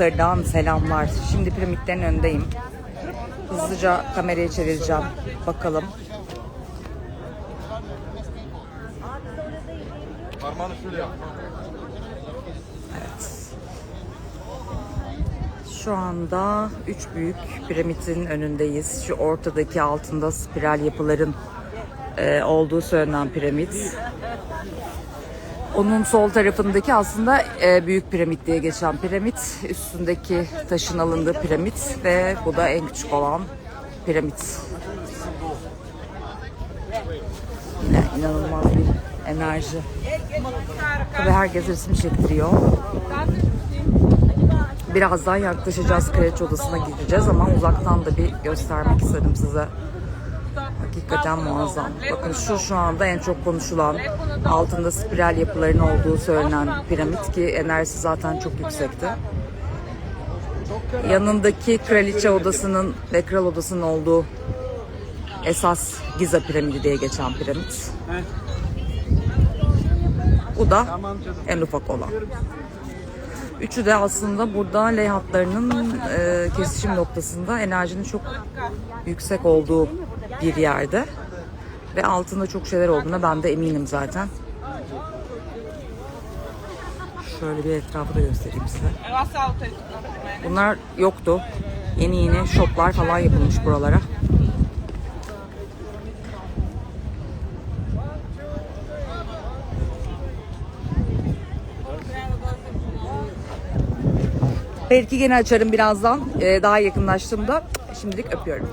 Mısır'dan selamlar. Şimdi piramitlerin önündeyim. Hızlıca kamerayı çevireceğim. Bakalım. Parmağını şöyle yap. Şu anda üç büyük piramidin önündeyiz. Şu ortadaki altında spiral yapıların e, olduğu söylenen piramit. Onun sol tarafındaki aslında e, büyük piramit diye geçen piramit. Üstündeki taşın alındığı piramit ve bu da en küçük olan piramit. Yine inanılmaz bir enerji. Tabii herkes resim çektiriyor. Birazdan yaklaşacağız kraliçe odasına gideceğiz ama uzaktan da bir göstermek istedim size. Hakikaten muazzam. Bakın şu şu anda en çok konuşulan altında spiral yapıların olduğu söylenen piramit ki enerjisi zaten çok yüksekti. Yanındaki kraliçe odasının ve kral odasının olduğu esas Giza piramidi diye geçen piramit. Bu da en ufak olan. Üçü de aslında burada ley hatlarının e, kesişim noktasında enerjinin çok yüksek olduğu bir yerde. Ve altında çok şeyler olduğuna ben de eminim zaten. Şöyle bir etrafı da göstereyim size. Bunlar yoktu. Yeni yeni shoplar falan yapılmış buralara. Belki gene açarım birazdan. Ee, daha yakınlaştığımda. Şimdilik öpüyorum.